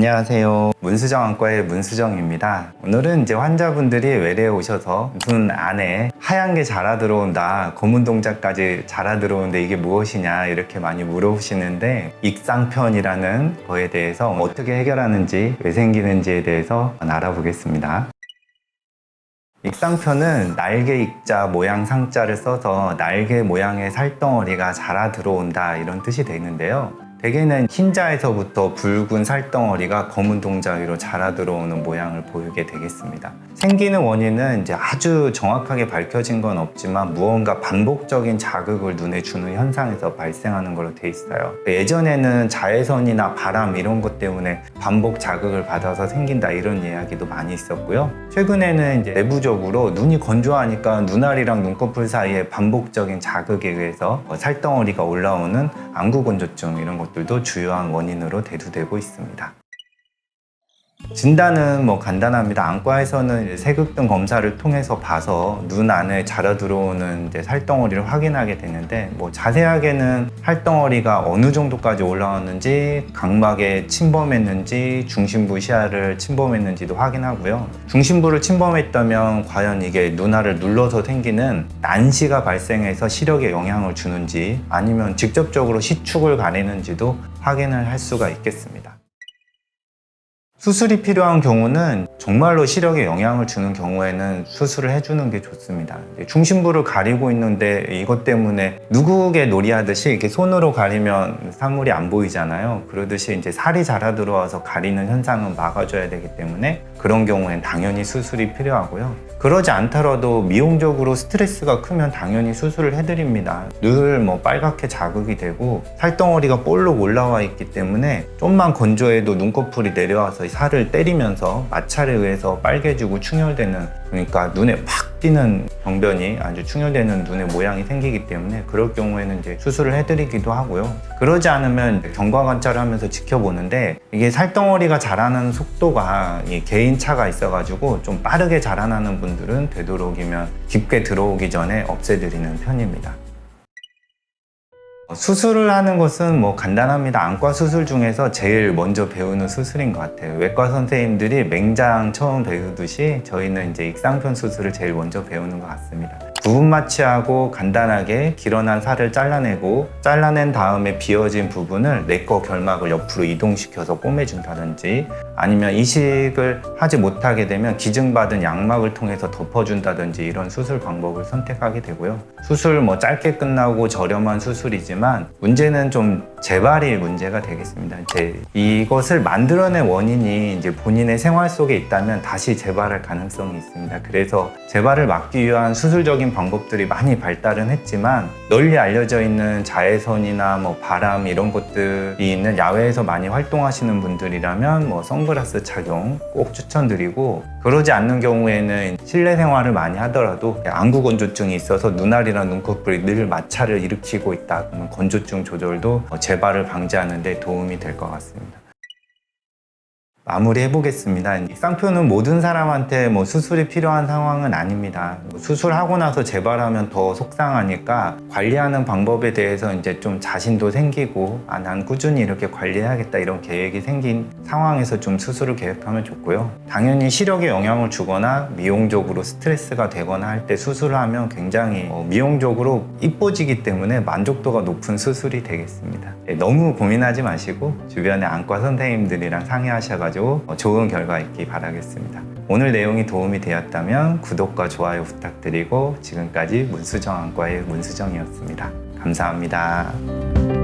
안녕하세요. 문수정 안과의 문수정입니다. 오늘은 이제 환자분들이 외래에 오셔서 눈 안에 하얀 게 자라 들어온다, 검은 동작까지 자라 들어오는데 이게 무엇이냐 이렇게 많이 물어보시는데 익상편이라는 거에 대해서 어떻게 해결하는지 왜 생기는지에 대해서 알아보겠습니다. 익상편은 날개 익자 모양 상자를 써서 날개 모양의 살덩어리가 자라 들어온다 이런 뜻이 되는데요. 대개는 흰자에서부터 붉은 살덩어리가 검은 동자 위로 자라 들어오는 모양을 보이게 되겠습니다. 생기는 원인은 이제 아주 정확하게 밝혀진 건 없지만 무언가 반복적인 자극을 눈에 주는 현상에서 발생하는 걸로 돼 있어요. 예전에는 자외선이나 바람 이런 것 때문에 반복 자극을 받아서 생긴다 이런 이야기도 많이 있었고요. 최근에는 이제 내부적으로 눈이 건조하니까 눈알이랑 눈꺼풀 사이에 반복적인 자극에 의해서 살덩어리가 올라오는 안구 건조증 이런 것 들도 주요한 원인으로 대두되고 있습니다. 진단은 뭐 간단합니다. 안과에서는 세극등 검사를 통해서 봐서 눈 안에 자라 들어오는 이제 살덩어리를 확인하게 되는데 뭐 자세하게는 살덩어리가 어느 정도까지 올라왔는지 각막에 침범했는지 중심부 시야를 침범했는지도 확인하고요. 중심부를 침범했다면 과연 이게 눈알을 눌러서 생기는 난시가 발생해서 시력에 영향을 주는지 아니면 직접적으로 시축을 가리는지도 확인을 할 수가 있겠습니다. 수술이 필요한 경우는 정말로 시력에 영향을 주는 경우에는 수술을 해주는 게 좋습니다. 중심부를 가리고 있는데 이것 때문에 누구게 놀이하듯이 이렇게 손으로 가리면 사물이 안 보이잖아요. 그러듯이 이제 살이 자라 들어와서 가리는 현상은 막아줘야 되기 때문에 그런 경우엔 당연히 수술이 필요하고요. 그러지 않더라도 미용적으로 스트레스가 크면 당연히 수술을 해드립니다. 늘 뭐 빨갛게 자극이 되고 살덩어리가 볼록 올라와 있기 때문에 좀만 건조해도 눈꺼풀이 내려와서 살을 때리면서 마찰에 의해서 빨개지고 충혈되는 그러니까 눈에 팍 띄는 병변이 아주 충혈되는 눈의 모양이 생기기 때문에 그럴 경우에는 이제 수술을 해드리기도 하고요. 그러지 않으면 경과 관찰을 하면서 지켜보는데 이게 살덩어리가 자라는 속도가 이 개인 차가 있어가지고 좀 빠르게 자라나는 분들은 되도록이면 깊게 들어오기 전에 없애드리는 편입니다. 수술을 하는 것은 뭐 간단합니다. 안과 수술 중에서 제일 먼저 배우는 수술인 것 같아요. 외과 선생님들이 맹장 처음 배우듯이 저희는 이제 익상편 수술을 제일 먼저 배우는 것 같습니다. 부분 마취하고 간단하게 길어난 살을 잘라내고 잘라낸 다음에 비어진 부분을 내과 결막을 옆으로 이동시켜서 꼬매준다든지 아니면 이식을 하지 못하게 되면 기증받은 양막을 통해서 덮어준다든지 이런 수술 방법을 선택하게 되고요. 수술 뭐 짧게 끝나고 저렴한 수술이지만 문제는 좀 재발이 문제가 되겠습니다. 이제 이것을 만들어낸 원인이 이제 본인의 생활 속에 있다면 다시 재발할 가능성이 있습니다. 그래서 재발을 막기 위한 수술적인 방법들이 많이 발달은 했지만 널리 알려져 있는 자외선이나 뭐 바람 이런 것들이 있는 야외에서 많이 활동하시는 분들이라면 뭐 선글라스 착용 꼭 추천드리고 그러지 않는 경우에는 실내 생활을 많이 하더라도 안구 건조증이 있어서 눈알이나 눈꺼풀이 늘 마찰을 일으키고 있다 그러면 건조증 조절도 재발을 방지하는 데 도움이 될 것 같습니다. 마무리 해 보겠습니다. 쌍표는 모든 사람한테 뭐 수술이 필요한 상황은 아닙니다. 뭐 수술하고 나서 재발하면 더 속상하니까 관리하는 방법에 대해서 이제 좀 자신도 생기고 아, 난 꾸준히 이렇게 관리해야겠다 이런 계획이 생긴 상황에서 좀 수술을 계획하면 좋고요. 당연히 시력에 영향을 주거나 미용적으로 스트레스가 되거나 할 때 수술을 하면 굉장히 어, 미용적으로 이뻐지기 때문에 만족도가 높은 수술이 되겠습니다. 네, 너무 고민하지 마시고 주변의 안과 선생님들이랑 상의하셔가지고 어, 좋은 결과 있기 바라겠습니다. 오늘 내용이 도움이 되었다면 구독과 좋아요 부탁드리고 지금까지 문수정 안과의 문수정이었습니다. 감사합니다.